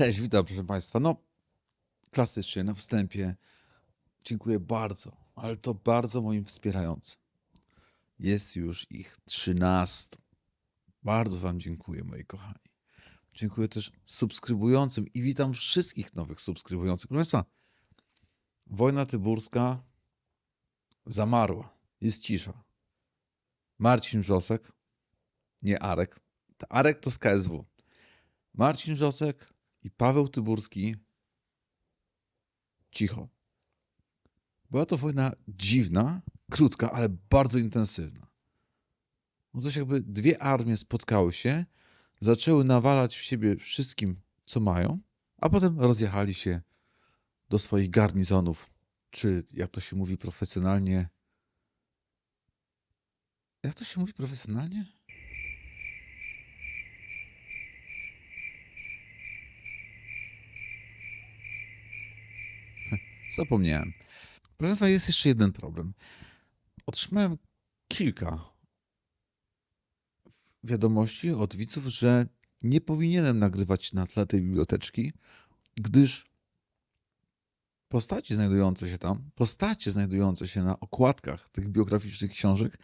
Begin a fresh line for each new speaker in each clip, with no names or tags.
Cześć, witam proszę Państwa. No, klasycznie na wstępie dziękuję bardzo, ale to bardzo moim wspierającym. Jest już ich 13. Bardzo Wam dziękuję, moi kochani. Dziękuję też subskrybującym i witam wszystkich nowych subskrybujących. Proszę Państwa, wojna tyburska zamarła. Jest cisza. Marcin Wrzosek, nie Arek. Arek to z KSW. Marcin Wrzosek i Paweł Tyburski cicho. Była to wojna dziwna, krótka, ale bardzo intensywna. No coś jakby dwie armie spotkały się, zaczęły nawalać w siebie wszystkim, co mają, a potem rozjechali się do swoich garnizonów, czy jak to się mówi profesjonalnie. Jak to się mówi profesjonalnie? Zapomniałem. Proszę Państwa, jest jeszcze jeden problem. Otrzymałem kilka wiadomości od widzów, że nie powinienem nagrywać na tle tej biblioteczki, gdyż postacie znajdujące się tam, postacie znajdujące się na okładkach tych biograficznych książek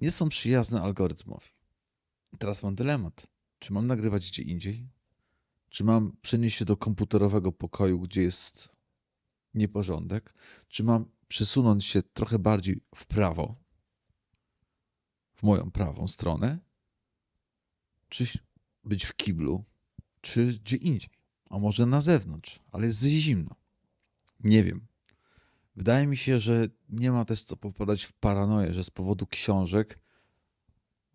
nie są przyjazne algorytmowi. Teraz mam dylemat. Czy mam nagrywać gdzie indziej? Czy mam przenieść się do komputerowego pokoju, gdzie jest nieporządek? Czy mam przesunąć się trochę bardziej w prawo, w moją prawą stronę? Czy być w kiblu, czy gdzie indziej? A może na zewnątrz, ale jest zimno. Nie wiem. Wydaje mi się, że nie ma też co popadać w paranoję, że z powodu książek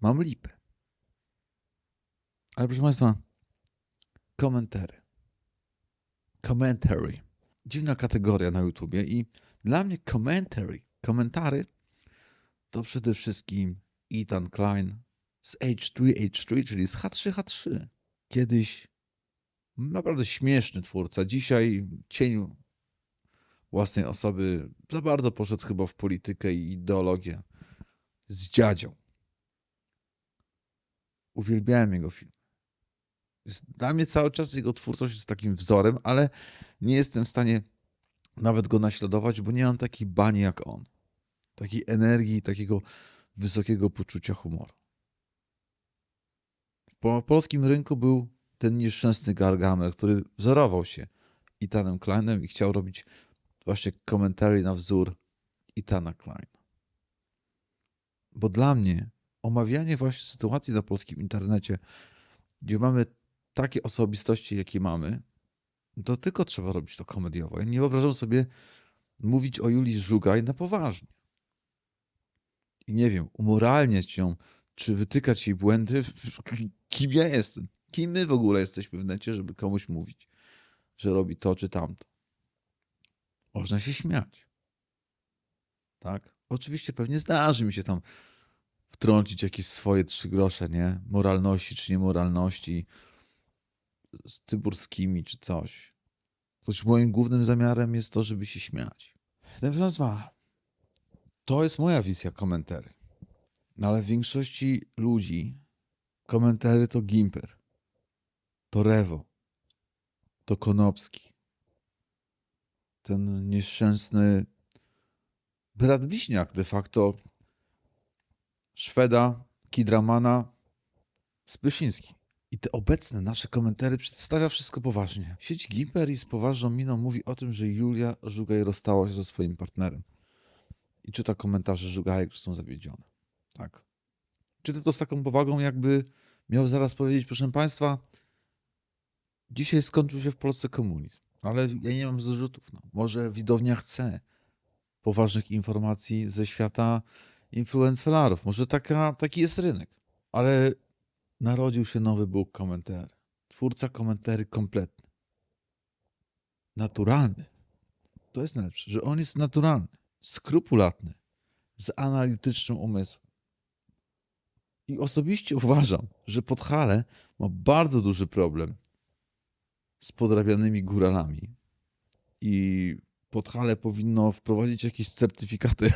mam lipę. Ale proszę Państwa, komentary. Commentary dziwna kategoria na YouTubie i dla mnie commentary, komentary to przede wszystkim Ethan Klein z H3H3, czyli z H3H3. Kiedyś naprawdę śmieszny twórca, dzisiaj cień własnej osoby za bardzo poszedł chyba w politykę i ideologię z dziadzią. Uwielbiałem jego film. Dla mnie cały czas jego twórczość jest takim wzorem, ale nie jestem w stanie nawet go naśladować, bo nie mam takiej bani jak on. Takiej energii, takiego wysokiego poczucia humoru. W polskim rynku był ten nieszczęsny Gargamel, który wzorował się Itanem Kleinem i chciał robić właśnie komentary na wzór Itana Kleina. Bo dla mnie omawianie właśnie sytuacji na polskim internecie, gdzie mamy takie osobistości, jakie mamy, to tylko trzeba robić to komediowo. Ja nie wyobrażam sobie mówić o Julii Żugaj na poważnie. I nie wiem, umoralniać ją, czy wytykać jej błędy, kim ja jestem. Kim my w ogóle jesteśmy w necie, żeby komuś mówić, że robi to czy tamto. Można się śmiać. Tak? Oczywiście pewnie zdarzy mi się tam wtrącić jakieś swoje trzy grosze, nie? Moralności czy niemoralności z Tyburskimi czy coś. Choć moim głównym zamiarem jest to, żeby się śmiać. Państwa, to jest moja wizja komentary. No ale w większości ludzi komentary to Gimper, to Rewo, to Konopski, ten nieszczęsny brat bliźniak de facto Szweda, Kidramana, Spysiński. I te obecne nasze komentary przedstawia wszystko poważnie. Sieć Gimper i z poważną miną mówi o tym, że Julia Żugaj rozstała się ze swoim partnerem. I czyta komentarze Żugajek, że są zawiedzione. Tak. Czyta to z taką powagą, jakby miał zaraz powiedzieć, proszę Państwa, dzisiaj skończył się w Polsce komunizm. Ale ja nie mam zrzutów. No. Może widownia chce poważnych informacji ze świata influencerów. Może taka, taki jest rynek. Ale narodził się nowy Bóg komentarzy. Twórca komentarzy kompletny. Naturalny. To jest najlepsze, że on jest naturalny, skrupulatny, z analitycznym umysłem. I osobiście uważam, że Podhale ma bardzo duży problem z podrabianymi góralami. I Podhale powinno wprowadzić jakieś certyfikaty,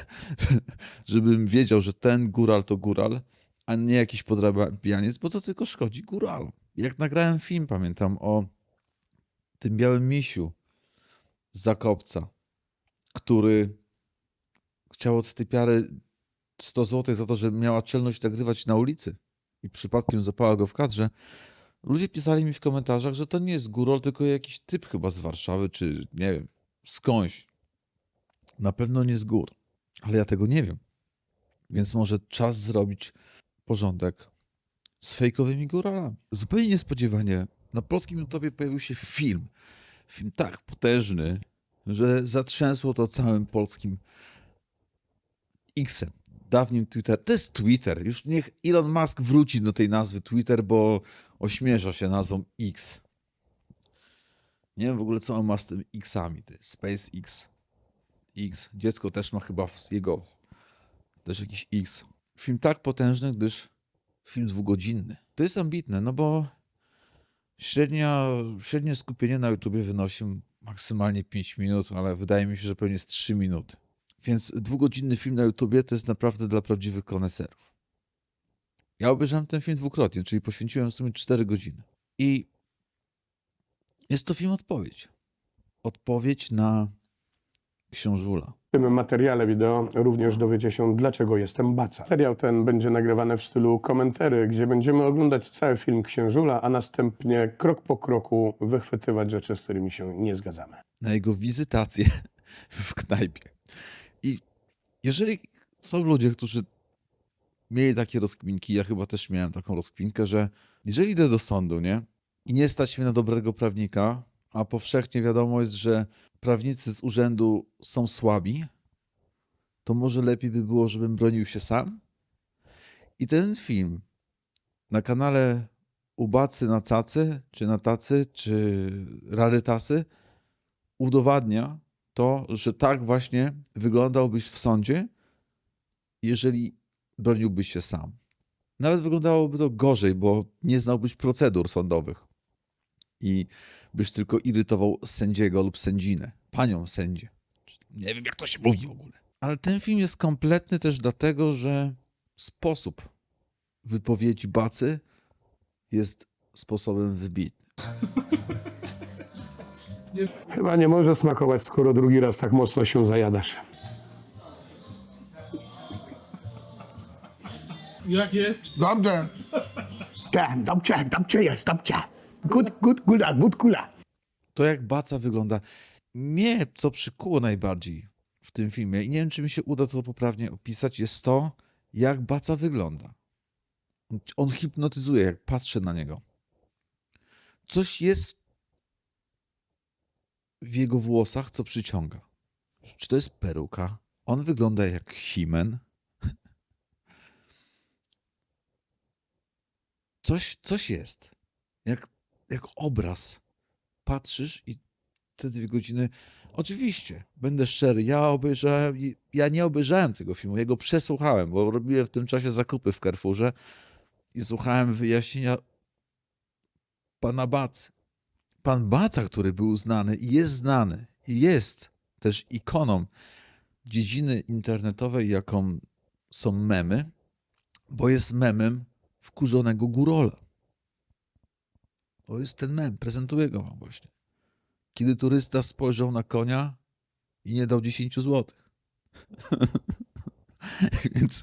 żebym wiedział, że ten góral to góral, a nie jakiś podrabianiec, bo to tylko szkodzi góralom. Jak nagrałem film, pamiętam, o tym białym misiu Zakopca, który chciał od tej piary 100 zł za to, że miała czelność nagrywać na ulicy i przypadkiem zapała go w kadrze, ludzie pisali mi w komentarzach, że to nie jest górol, tylko jakiś typ chyba z Warszawy, czy nie wiem, skądś. Na pewno nie z gór, ale ja tego nie wiem. Więc może czas zrobić porządek z fejkowymi góralami. Zupełnie niespodziewanie na polskim YouTubie pojawił się film. Film tak potężny, że zatrzęsło to całym polskim X-em. Dawnym Twitter. To jest Twitter. Już niech Elon Musk wróci do tej nazwy Twitter, bo ośmiesza się nazwą X. Nie wiem w ogóle, co on ma z tymi X-ami. Ty. SpaceX. X. Dziecko też ma chyba jego też jakiś X. Film tak potężny, gdyż film dwugodzinny. To jest ambitne, no bo średnia, średnie skupienie na YouTubie wynosi maksymalnie 5 minut, ale wydaje mi się, że pewnie jest 3 minuty. Więc dwugodzinny film na YouTubie to jest naprawdę dla prawdziwych koneserów. Ja obejrzałem ten film dwukrotnie, czyli poświęciłem w sumie 4 godziny. I jest to film odpowiedź. Odpowiedź na książula.
W tym materiale wideo również dowiecie się, dlaczego jestem baca. Serial ten będzie nagrywany w stylu komentary, gdzie będziemy oglądać cały film Księżula, a następnie krok po kroku wychwytywać rzeczy, z którymi się nie zgadzamy.
na jego wizytację w knajpie. I jeżeli są ludzie, którzy mieli takie rozkminki, ja chyba też miałem taką rozkminkę, że jeżeli idę do sądu, nie? I nie stać mnie na dobrego prawnika, a powszechnie wiadomo jest, że prawnicy z urzędu są słabi, to może lepiej by było, żebym bronił się sam. I ten film na kanale Ubacy na cacy, czy na tacy, czy rarytasy, udowadnia to, że tak właśnie wyglądałbyś w sądzie, jeżeli broniłbyś się sam. Nawet wyglądałoby to gorzej, bo nie znałbyś procedur sądowych i byś tylko irytował sędziego lub sędzinę, panią sędzię. Nie wiem, jak to się mówi w ogóle. Ale ten film jest kompletny też dlatego, że sposób wypowiedzi Bacy jest sposobem wybitnym.
Chyba nie może smakować, skoro drugi raz tak mocno się zajadasz.
Jak jest?
Dobrze.
Tak, dobrze, dobrze jest, dobrze. Good, good, good, good, kula.
to jak Baca wygląda. Mnie, co przykuło najbardziej w tym filmie, i nie wiem, czy mi się uda to poprawnie opisać, jest to, jak Baca wygląda. On hipnotyzuje, jak patrzę na niego. Coś jest w jego włosach, co przyciąga. Czy to jest peruka? On wygląda jak Himen. Coś, coś jest. Jak, jak obraz patrzysz i te dwie godziny. Oczywiście, będę szczery, ja obejrzałem, ja nie obejrzałem tego filmu, ja go przesłuchałem, bo robiłem w tym czasie zakupy w Carrefourze i słuchałem wyjaśnienia pana Bacy. Pan Baca, który był znany i jest znany, i jest też ikoną dziedziny internetowej, jaką są memy, bo jest memem wkurzonego górola. To jest ten mem, prezentuję go wam właśnie. Kiedy turysta spojrzał na konia i nie dał 10 złotych. Więc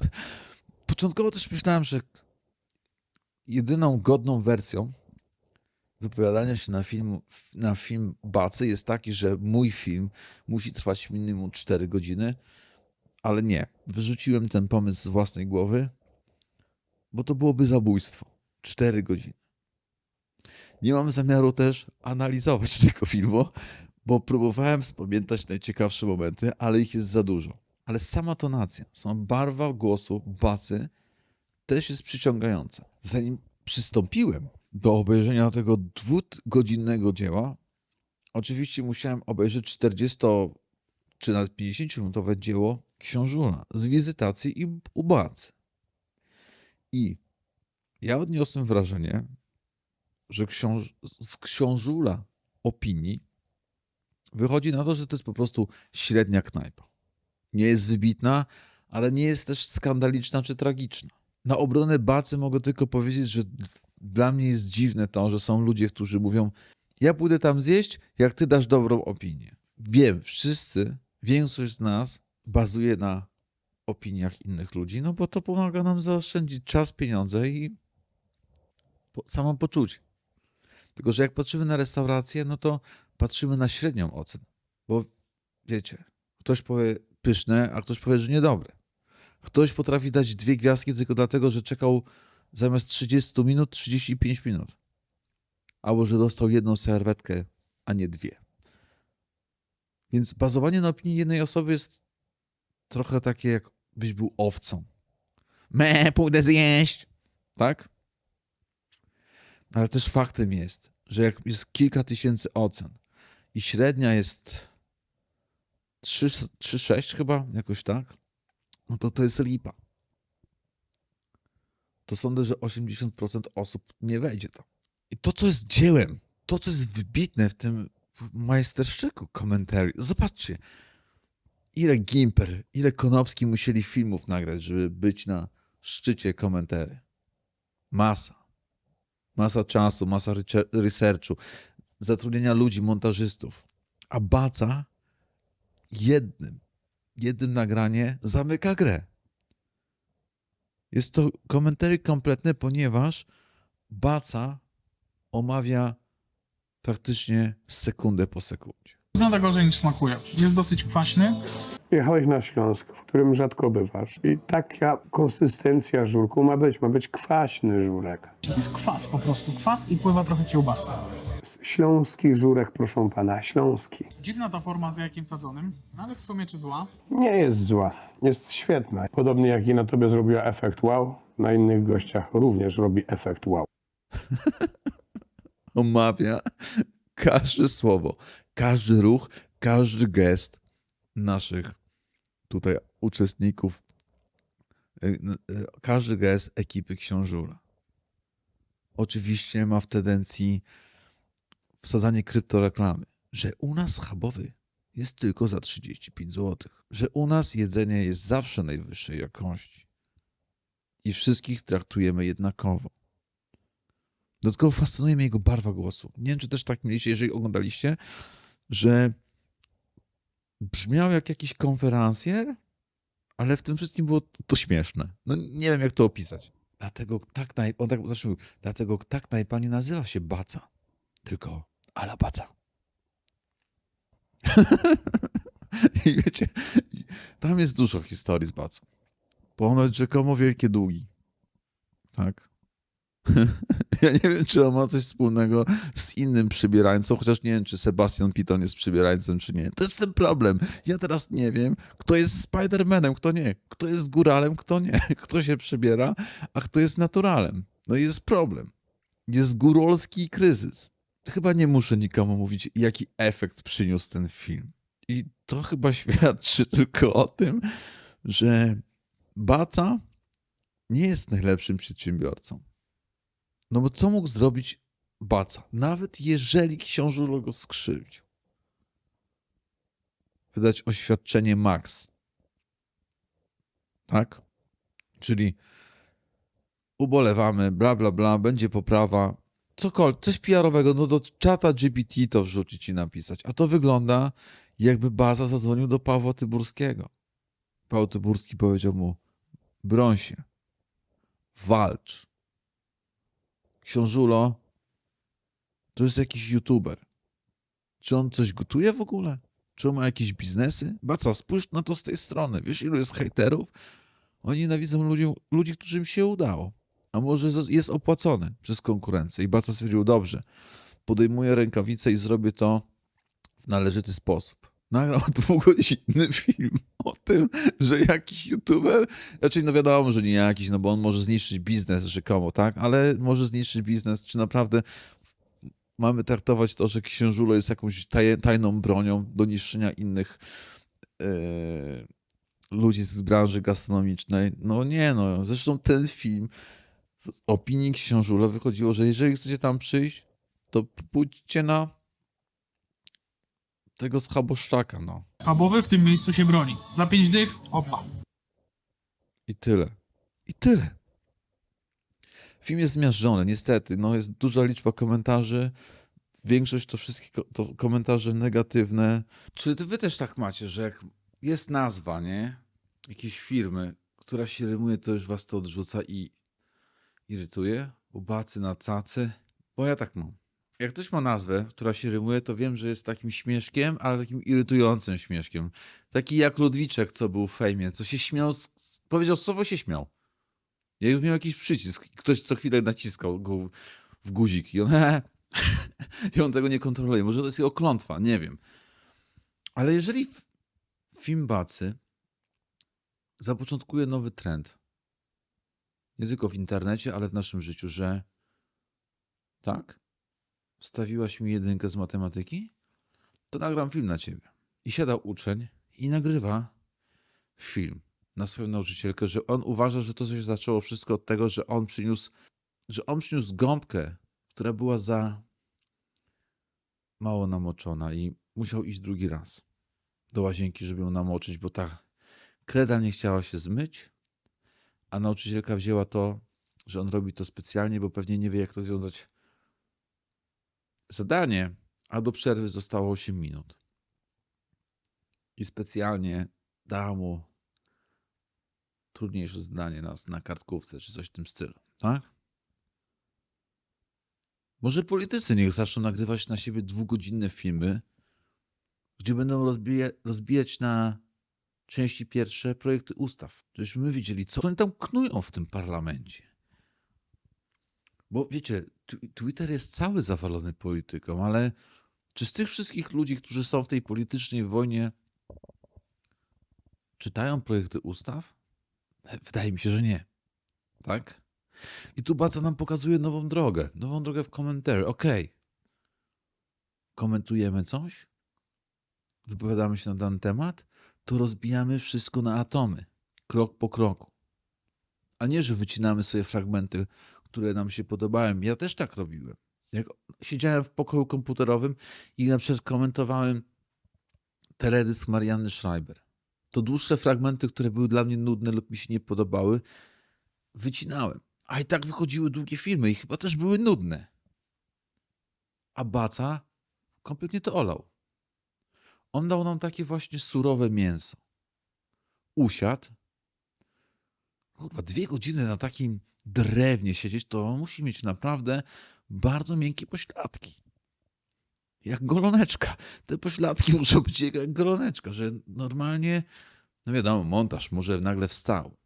początkowo też myślałem, że jedyną godną wersją wypowiadania się na film, na film Bacy jest taki, że mój film musi trwać minimum 4 godziny, ale nie. Wyrzuciłem ten pomysł z własnej głowy, bo to byłoby zabójstwo. 4 godziny. Nie mam zamiaru też analizować tego filmu, bo próbowałem spamiętać najciekawsze momenty, ale ich jest za dużo. Ale sama tonacja, sama barwa głosu Bacy też jest przyciągająca. Zanim przystąpiłem do obejrzenia tego dwugodzinnego dzieła, oczywiście musiałem obejrzeć 40 czy nawet 50-minutowe dzieło Książula z wizytacji i u Bacy. I ja odniosłem wrażenie, że książ z książula opinii wychodzi na to, że to jest po prostu średnia knajpa. Nie jest wybitna, ale nie jest też skandaliczna czy tragiczna. Na obronę Bacy mogę tylko powiedzieć, że dla mnie jest dziwne to, że są ludzie, którzy mówią Ja pójdę tam zjeść, jak ty dasz dobrą opinię. Wiem, wszyscy, większość z nas bazuje na opiniach innych ludzi, no bo to pomaga nam zaoszczędzić czas, pieniądze i po, samopoczucie. Tylko, że jak patrzymy na restaurację, no to patrzymy na średnią ocen. Bo wiecie, ktoś powie pyszne, a ktoś powie, że niedobre. Ktoś potrafi dać dwie gwiazdki tylko dlatego, że czekał zamiast 30 minut 35 minut. Albo że dostał jedną serwetkę, a nie dwie. Więc bazowanie na opinii jednej osoby jest trochę takie, jakbyś był owcą. Me, pójdę zjeść. Tak? Ale też faktem jest, że jak jest kilka tysięcy ocen i średnia jest 3-6 chyba, jakoś tak, no to to jest lipa. To sądzę, że 80% osób nie wejdzie tam. I to, co jest dziełem, to, co jest wybitne w tym majsterszczyku komentarzy, zobaczcie, ile Gimper, ile Konopski musieli filmów nagrać, żeby być na szczycie komentarzy. Masa. Masa czasu, masa researchu, zatrudnienia ludzi, montażystów. A Baca jednym, jednym nagranie zamyka grę. Jest to komentary kompletny, ponieważ Baca omawia praktycznie sekundę po sekundzie.
Wygląda gorzej niż smakuje. Jest dosyć kwaśny.
Jechałeś na Śląsk, w którym rzadko bywasz. I taka konsystencja żurku ma być. Ma być kwaśny żurek.
Jest kwas po prostu. Kwas i pływa trochę kiełbasa.
Śląski żurek, proszę pana, śląski.
Dziwna ta forma z jajkiem sadzonym, ale w sumie czy zła?
Nie jest zła, jest świetna. Podobnie jak i na tobie zrobiła efekt wow, na innych gościach również robi efekt wow.
Omawia każde słowo, każdy ruch, każdy gest naszych tutaj uczestników, y, y, każdy gest ekipy Książula. Oczywiście ma w tendencji wsadzanie kryptoreklamy, że u nas schabowy jest tylko za 35 zł, że u nas jedzenie jest zawsze najwyższej jakości i wszystkich traktujemy jednakowo. Dodatkowo fascynuje mnie jego barwa głosu. Nie wiem, czy też tak mieliście, jeżeli oglądaliście, że brzmiał jak jakiś konferencjer, ale w tym wszystkim było to, śmieszne. No nie wiem, jak to opisać. Dlatego tak naj... On tak mówił, dlatego tak najpa nie nazywa się Baca, tylko Ala Baca. I wiecie, tam jest dużo historii z Bacą. Ponoć rzekomo wielkie długi. Tak? Ja nie wiem, czy on ma coś wspólnego z innym przybierańcą, chociaż nie wiem, czy Sebastian Piton jest przybierańcem, czy nie. To jest ten problem. Ja teraz nie wiem, kto jest Spider-Manem, kto nie. Kto jest góralem, kto nie. Kto się przybiera, a kto jest naturalem. No i jest problem. Jest górolski kryzys. Chyba nie muszę nikomu mówić, jaki efekt przyniósł ten film. I to chyba świadczy tylko o tym, że Baca nie jest najlepszym przedsiębiorcą. No bo co mógł zrobić Baca? Nawet jeżeli książulo go skrzywdził. Wydać oświadczenie Max. Tak? Czyli ubolewamy, bla, bla, bla, będzie poprawa. Cokolwiek, coś PR-owego, no do czata GPT to wrzucić i napisać. A to wygląda, jakby Baza zadzwonił do Pawła Tyburskiego. Paweł Tyburski powiedział mu, broń się, walcz. Książulo to jest jakiś youtuber. Czy on coś gotuje w ogóle? Czy on ma jakieś biznesy? Baca, spójrz na to z tej strony. Wiesz, ilu jest hejterów? Oni nienawidzą ludzi, ludzi, którym się udało. A może jest opłacony przez konkurencję. I Baca stwierdził, dobrze, podejmuję rękawice i zrobię to w należyty sposób. Nagrał dwugodzinny film o tym, że jakiś youtuber, raczej no wiadomo, że nie jakiś, no bo on może zniszczyć biznes rzekomo, tak? Ale może zniszczyć biznes, czy naprawdę mamy traktować to, że księżulo jest jakąś taj, tajną bronią do niszczenia innych e, ludzi z branży gastronomicznej? No nie, no. Zresztą ten film z opinii książulo wychodziło, że jeżeli chcecie tam przyjść, to pójdźcie na tego schaboszczaka, no.
Schabowy w tym miejscu się broni. Za pięć dych, opa.
I tyle. I tyle. Film jest zmiażdżony, niestety. No, jest duża liczba komentarzy. większość to wszystkie to komentarze negatywne. Czy wy też tak macie, że jak jest nazwa, nie? Jakiejś firmy, która się rymuje, to już was to odrzuca i irytuje? Ubacy na cacy? Bo ja tak mam. Jak ktoś ma nazwę, która się rymuje, to wiem, że jest takim śmieszkiem, ale takim irytującym śmieszkiem. Taki jak Ludwiczek, co był w fejmie, co się śmiał, z... powiedział słowo, się śmiał. Jakby miał jakiś przycisk, ktoś co chwilę naciskał go w, w guzik i on, i on tego nie kontroluje. Może to jest jego klątwa, nie wiem. Ale jeżeli f- film Bacy zapoczątkuje nowy trend, nie tylko w internecie, ale w naszym życiu, że tak, wstawiłaś mi jedynkę z matematyki, to nagram film na ciebie. I siada uczeń i nagrywa film na swoją nauczycielkę, że on uważa, że to się zaczęło wszystko od tego, że on przyniósł, że on przyniósł gąbkę, która była za mało namoczona i musiał iść drugi raz do łazienki, żeby ją namoczyć, bo ta kreda nie chciała się zmyć, a nauczycielka wzięła to, że on robi to specjalnie, bo pewnie nie wie, jak rozwiązać zadanie, a do przerwy zostało 8 minut. I specjalnie dała mu trudniejsze zadanie na, na kartkówce, czy coś w tym stylu, tak? Może politycy niech zaczną nagrywać na siebie dwugodzinne filmy, gdzie będą rozbija, rozbijać na części pierwsze projekty ustaw. Żebyśmy my widzieli, co oni tam knują w tym parlamencie. Bo wiecie, Twitter jest cały zawalony polityką, ale czy z tych wszystkich ludzi, którzy są w tej politycznej wojnie, czytają projekty ustaw? Wydaje mi się, że nie. Tak? I tu Baca nam pokazuje nową drogę. Nową drogę w komentarzu. Okej. Komentujemy coś? Wypowiadamy się na dany temat? To rozbijamy wszystko na atomy. Krok po kroku. A nie, że wycinamy sobie fragmenty, które nam się podobają. Ja też tak robiłem. Jak siedziałem w pokoju komputerowym i na przykład komentowałem teledysk Marianny Schreiber to dłuższe fragmenty, które były dla mnie nudne lub mi się nie podobały, wycinałem. A i tak wychodziły długie filmy i chyba też były nudne. A Baca kompletnie to olał. On dał nam takie właśnie surowe mięso. Usiadł. Kurwa, dwie godziny na takim drewnie siedzieć, to musi mieć naprawdę bardzo miękkie pośladki. Jak goloneczka. Te pośladki muszą być jak goloneczka, że normalnie, no wiadomo, montaż może nagle wstał.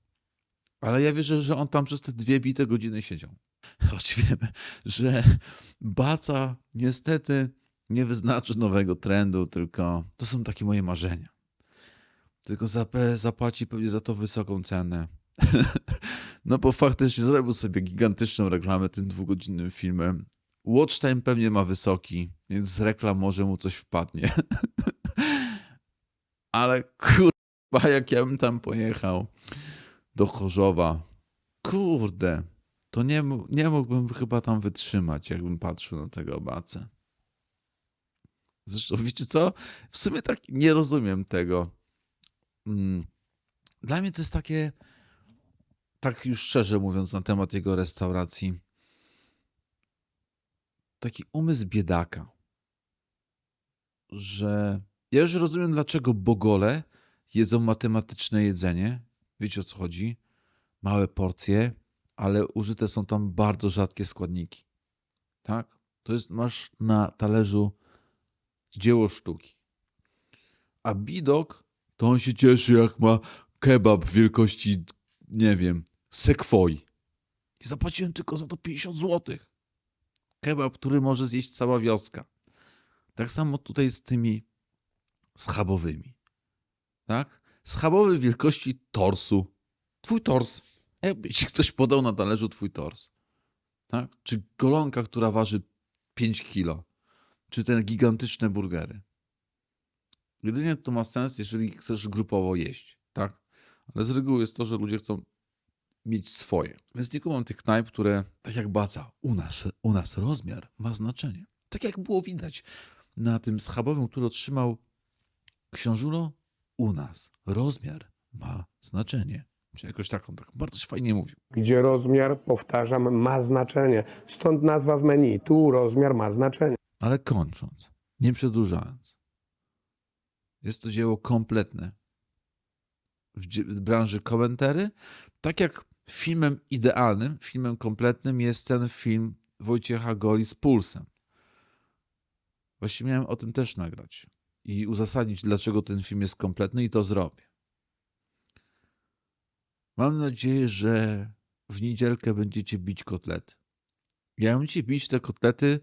Ale ja wierzę, że on tam przez te dwie bite godziny siedział. Choć wiemy, że Baca niestety nie wyznaczy nowego trendu, tylko to są takie moje marzenia. Tylko zap- zapłaci pewnie za to wysoką cenę. no bo faktycznie zrobił sobie gigantyczną reklamę tym dwugodzinnym filmem. Watch time pewnie ma wysoki, więc z reklam może mu coś wpadnie. Ale kurwa, jak ja bym tam pojechał do Chorzowa, kurde, to nie, nie mógłbym chyba tam wytrzymać, jakbym patrzył na tego bacę. Zresztą, wiecie co? W sumie tak nie rozumiem tego. Mm. Dla mnie to jest takie, tak już szczerze mówiąc na temat jego restauracji, taki umysł biedaka, że ja już rozumiem, dlaczego bogole jedzą matematyczne jedzenie. Wiecie o co chodzi? Małe porcje, ale użyte są tam bardzo rzadkie składniki. Tak? To jest, masz na talerzu dzieło sztuki. A bidok, to on się cieszy, jak ma kebab wielkości, nie wiem, sekwoi. I zapłaciłem tylko za to 50 złotych kebab, który może zjeść cała wioska. Tak samo tutaj z tymi schabowymi. Tak? Schabowy wielkości torsu. Twój tors. Jakby ci ktoś podał na talerzu twój tors. Tak? Czy golonka, która waży 5 kilo. Czy te gigantyczne burgery. Jedynie to ma sens, jeżeli chcesz grupowo jeść. Tak? Ale z reguły jest to, że ludzie chcą mieć swoje. Więc nie kumam tych knajp, które, tak jak baca, u nas, u nas rozmiar ma znaczenie. Tak jak było widać na tym schabowym, który otrzymał książulo, u nas rozmiar ma znaczenie. Czy jakoś tak on tak bardzo fajnie mówił.
Gdzie rozmiar, powtarzam, ma znaczenie. Stąd nazwa w menu. Tu rozmiar ma znaczenie.
Ale kończąc, nie przedłużając, jest to dzieło kompletne w, branży komentary, tak jak filmem idealnym, filmem kompletnym jest ten film Wojciecha Goli z Pulsem. Właściwie miałem o tym też nagrać i uzasadnić, dlaczego ten film jest kompletny i to zrobię. Mam nadzieję, że w niedzielkę będziecie bić kotlety. Jak będziecie bić te kotlety,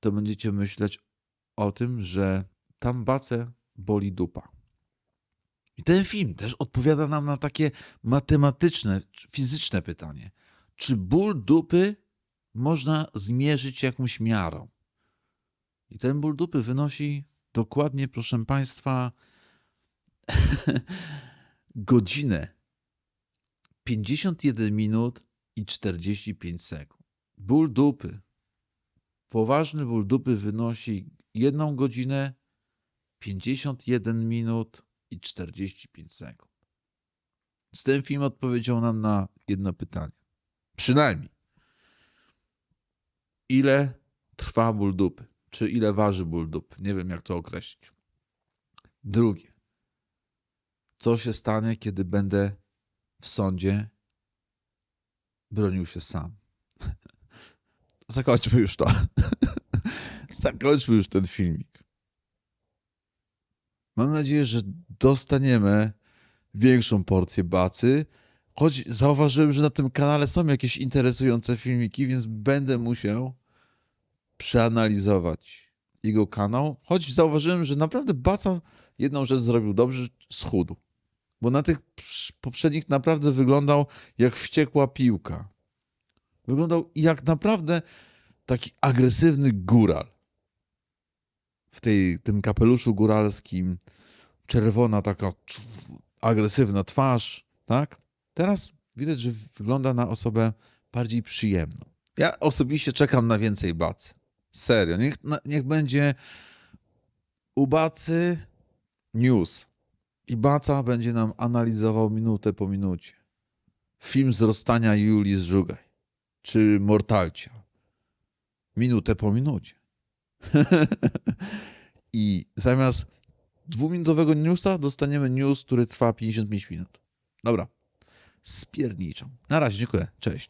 to będziecie myśleć o tym, że tam bacę boli dupa. I ten film też odpowiada nam na takie matematyczne, fizyczne pytanie. Czy ból dupy można zmierzyć jakąś miarą? I ten ból dupy wynosi dokładnie, proszę Państwa, godzinę 51 minut i 45 sekund. Ból dupy. Poważny ból dupy wynosi 1 godzinę 51 minut i 45 sekund. Z ten film odpowiedział nam na jedno pytanie. Przynajmniej. Ile trwa ból dupy? Czy ile waży ból dupy? Nie wiem, jak to określić. Drugie. Co się stanie, kiedy będę w sądzie bronił się sam? Zakończmy już to. Zakończmy już ten filmik. Mam nadzieję, że dostaniemy większą porcję bacy. Choć zauważyłem, że na tym kanale są jakieś interesujące filmiki, więc będę musiał przeanalizować jego kanał. Choć zauważyłem, że naprawdę Baca jedną rzecz zrobił dobrze, schudł. Bo na tych poprzednich naprawdę wyglądał jak wściekła piłka. Wyglądał jak naprawdę taki agresywny góral. W tej, tym kapeluszu góralskim, czerwona taka agresywna twarz, tak? Teraz widać, że wygląda na osobę bardziej przyjemną. Ja osobiście czekam na więcej bacy. Serio. Niech, niech będzie u bacy news. I baca będzie nam analizował minutę po minucie. Film z rozstania Julii z Żugaj. Czy Mortalcia. Minutę po minucie. I zamiast dwuminutowego newsa dostaniemy news, który trwa 55 minut. Dobra. Spierniczą. Na razie, dziękuję. Cześć.